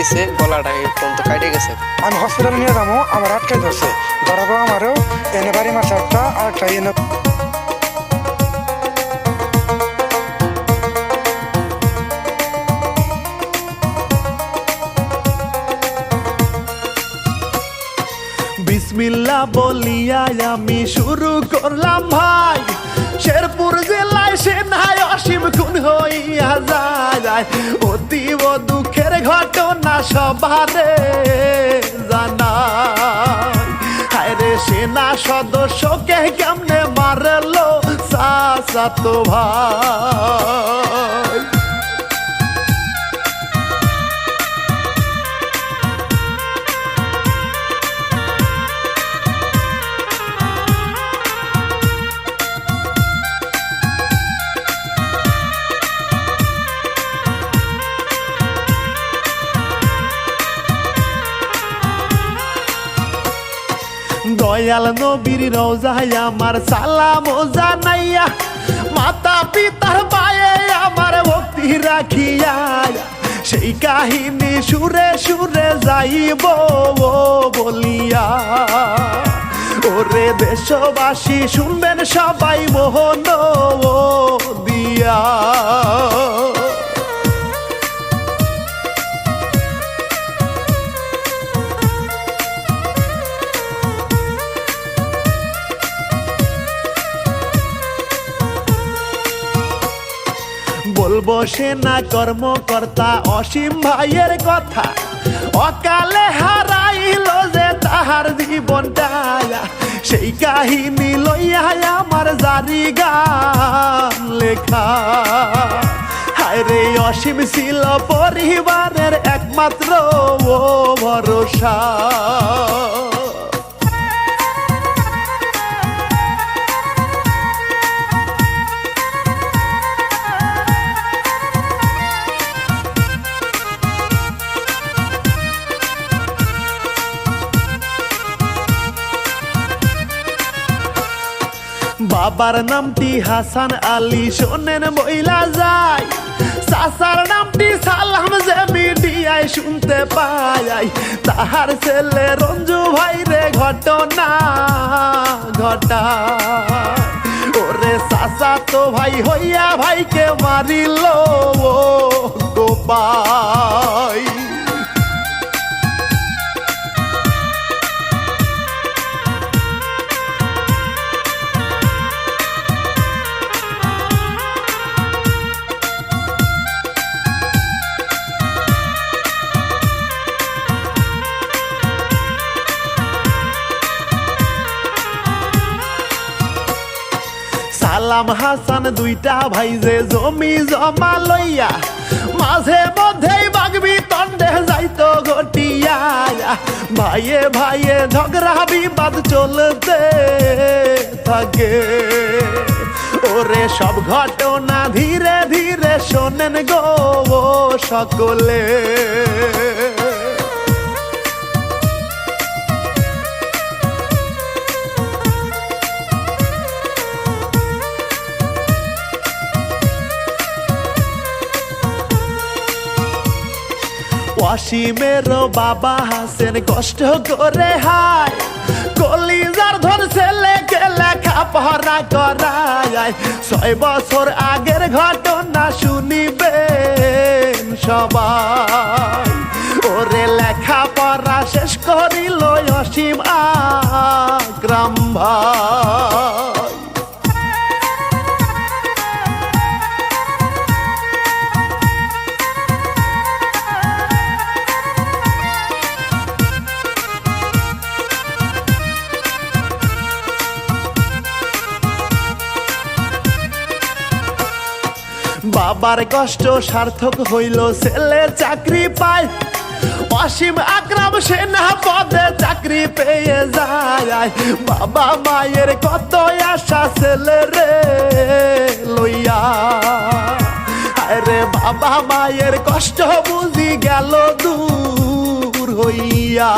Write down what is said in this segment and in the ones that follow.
দিছে গলাটা এই পর্যন্ত কাটে গেছে। আমি হসপিটালে নিয়ে যাব আমার আটকে ধরছে। ধরাবো আমারও এনে বাড়ি মারছে একটা আর একটা এনে বিসমিল্লা বলিয়া আমি শুরু করলাম ভাই। শেরপুর জেলায় সেনায় অসীম খুন হইয়া যায় অতীব দুঃখের ঘটনা সবারে জানা হায়রে সেনা সদস্যকে কেমনে মারলো সাসাতো ভাই? দয়াল নবীর রোজায় আমার সালাম জানাইয়া, মাতা পিতার পায়ে আমার ভক্তি রাখিয়া, সেই কাহিনী সুরে সুরে যাইব বলিয়া। ওরে দেশবাসী, শুনবেন সবাই মোহন দিয়া। বলব সেনা কর্মকর্তা অসীম ভাইয়ের কথা। অকালে হারাইল যে তাহার জীবনটা সেই কাহিনী লইয়া আমার জারি গান লেখা। হায় রে, অসীম ছিল পরিবারের একমাত্র ও ভরসা। বাবার নামটি হাসান আলী। শোনেন মহিলা যায় চাচার নামটি সালাম যে মিডিয়ায় শুনতে পাই। তাহার ছেলে রঞ্জু ভাই রে ঘটনা, ঘটা। ওরে চাচা তো ভাই হইয়া ভাইকে মারিল গোপাই সালাম হাসান, দুইটা ভাই যে জমি জমা লইয়া মাঝে মধ্যেই বাগবি তন্ডে যাইতো ঘটিয়া ভাইয়ে ভাইয়ে ঝগড়া, বিবাদ চলতে থাকে। ওরে সব ঘটনা ধীরে ধীরে শোনেন গো সকলে। অসীমের বাবা হাসেন, কষ্ট করে হায়। কলিজার ধর ছেলেকে লেখা পড়া করায়। ছয় বছর আগের ঘটনা শুনিবেন সবাই। ওরে লেখা পড়া শেষ করিল অসীম আগ্রাম ভাই। বাবার কষ্ট সার্থক হইল ছেলে চাকরি পায়। অসীম আকরাম সেনা পদে চাকরি পেয়ে যায়। বাবা মায়ের কত আশা ছেলে রে লইয়া। আরে বাবা মায়ের কষ্ট বুঝি গেল দূর হইয়া।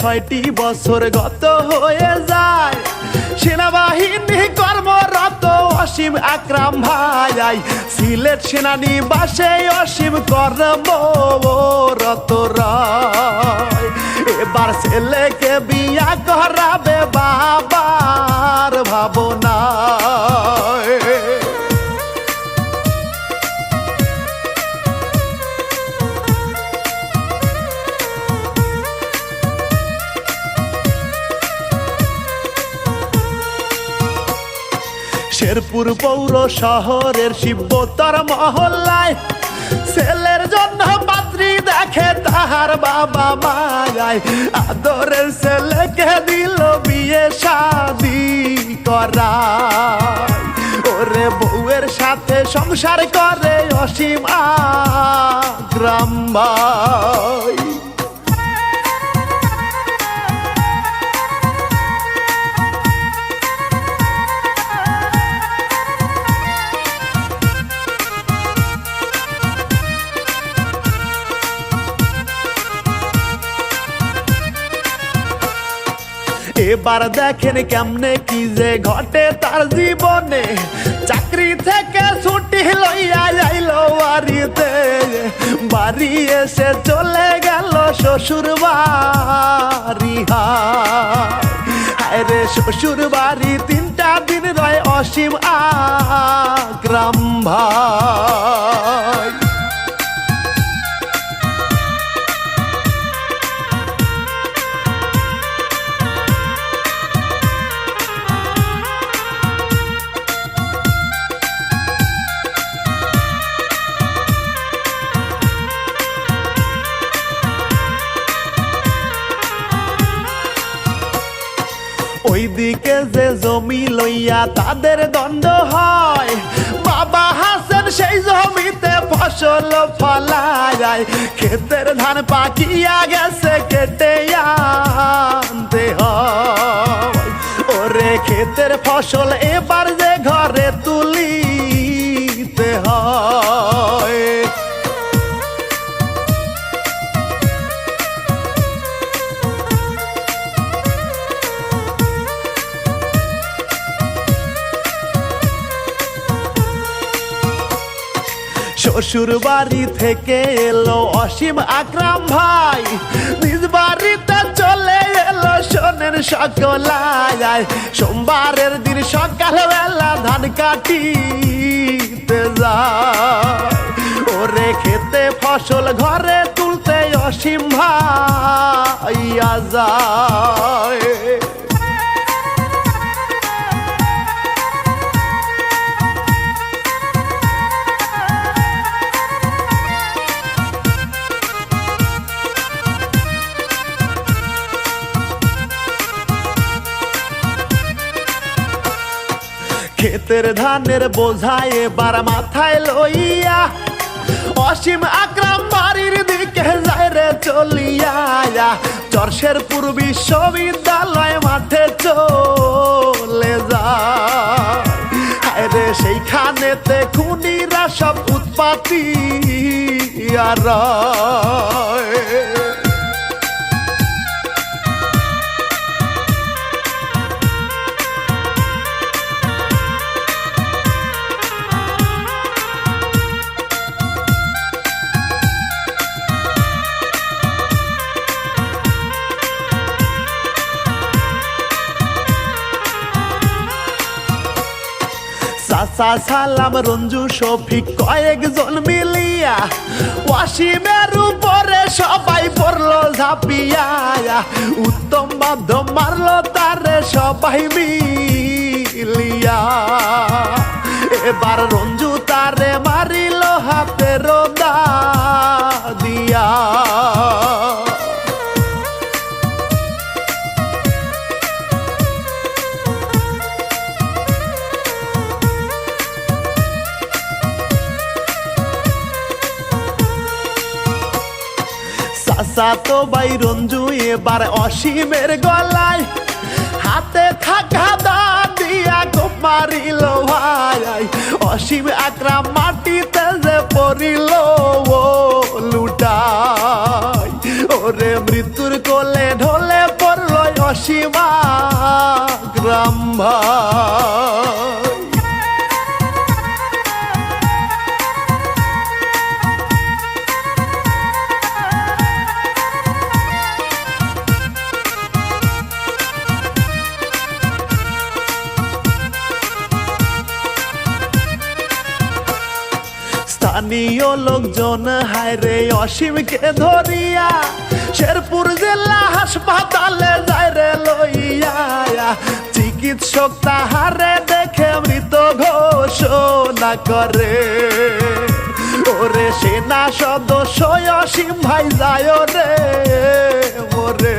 ছয়টি বছর গত হয়ে যায়। সেনাবাহিনী কর্মরত অসীম আকরাম ভাই। সিলেট সেনানি বাসে অসীম কর্মরত এবার ছেলেকে বিয়া করাবে বাবার ভাবনায়। শেরপুর পৌর শহরের শিবতর মহল্লায়। ছেলের জন্য পাত্রী দেখে তাহার বাবা মায়ায়। আদরের ছেলেকে দিল বিয়ে শাদি করা ওরে বউয়ের সাথে সংসার করে অসীম গ্রাম ভাই এবার দেখেন কেমনে কি যে ঘটে তার জীবনে। চাকরি থেকে ছুটি লইয়া যাইল বাড়িতে। বাড়ি এসে চলে গেল শ্বশুর বাড়ি। হায় শ্বশুর বাড়ি, তিনটা দিন রয় অসীম গ্রাম ভাই লইয়া তাদের দণ্ড হয়। বাবা হাসেন সেই জমিতে ফসল ফলায়। ক্ষেতের ধান পাকিয়া গেছে, কেটে আনতে হয়। ওরে ক্ষেতের ফসল এবার শ্বশুর বাড়ি থেকে এলো অসীম আকরাম ভাই। নিজ বাড়িতে চলে এলো সোনের সকলায়। সোমবারের দিন সকালবেলা ধান কাটিতে ওরে খেতে ফসল ঘরে তুলতে অসীম ভাই যায়। ক্ষেতের ধানের বোঝায় এবার মাথায় লইয়া। অসীম আকরাম বাড়ির দিকে যায় রে চলিয়া। চরশেরপুর বিশ্ববিদ্যালয় মাঠে চলে হায় রে, সেইখানেতে খুনিরা সব উৎপাতি আর চাচা সালাম রঞ্জু শফিক কয়েকজন মিলিয়া ওয়াসিমের উপরে সবাই পড়ল ঝাঁপিয়া। উত্তম মাধ্যম মারলো তারে সবাই মিলিয়া। এবার রঞ্জু তারে মারিল হাতে রোদা। তো বাই রঞ্জু এবার অসীমের গলায় হাতে থাকা দা দিয়া মারিল ভাই। অসীম আকরাম মাটিতে যে পড়িল ও লুটাই। ওরে মৃত্যুর কোলে অসীমা গ্রাম ভাই। স্থানীয় লোকজন, হায়রে অসীমকে ধরিয়া শেরপুর জেলা হাসপাতালে যায় রে লইয়া। চিকিৎসক তাহারে দেখে মৃত ঘোষণা করে। ওরে সেনা সদস্য অসীম ভাই, যায় রে, ওরে।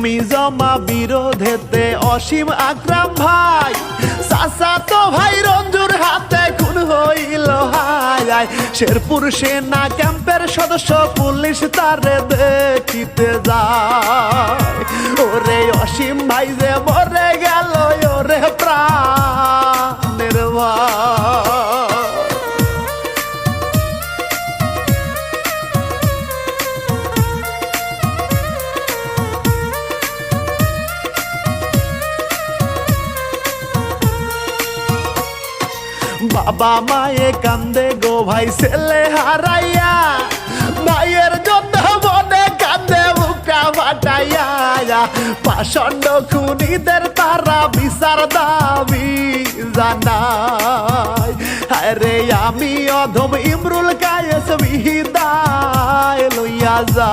জমি জমা বিরোধেতে অসীম আকরাম ভাই। চাচা তো ভাই রঞ্জুর হাতে খুন হইল হায়। শেরপুর সেনা ক্যাম্পের সদস্য পুলিশ তারে দেখিতে যায়। ওরে অসীম ভাই যে মরে গেল, ওরে প্রাণের ভাই। বাবা মায়ে কান্দে গো ভাই, ছেলে হারাইয়া। মায়ের জন্য মনে কান্দে বুকা ফাটাইয়া। পাষণ্ড খুনিদের তারা বিচার দাবি জানাই আরে আমি অধম ইমরুল কায়েস বিহিদায় লইয়া যা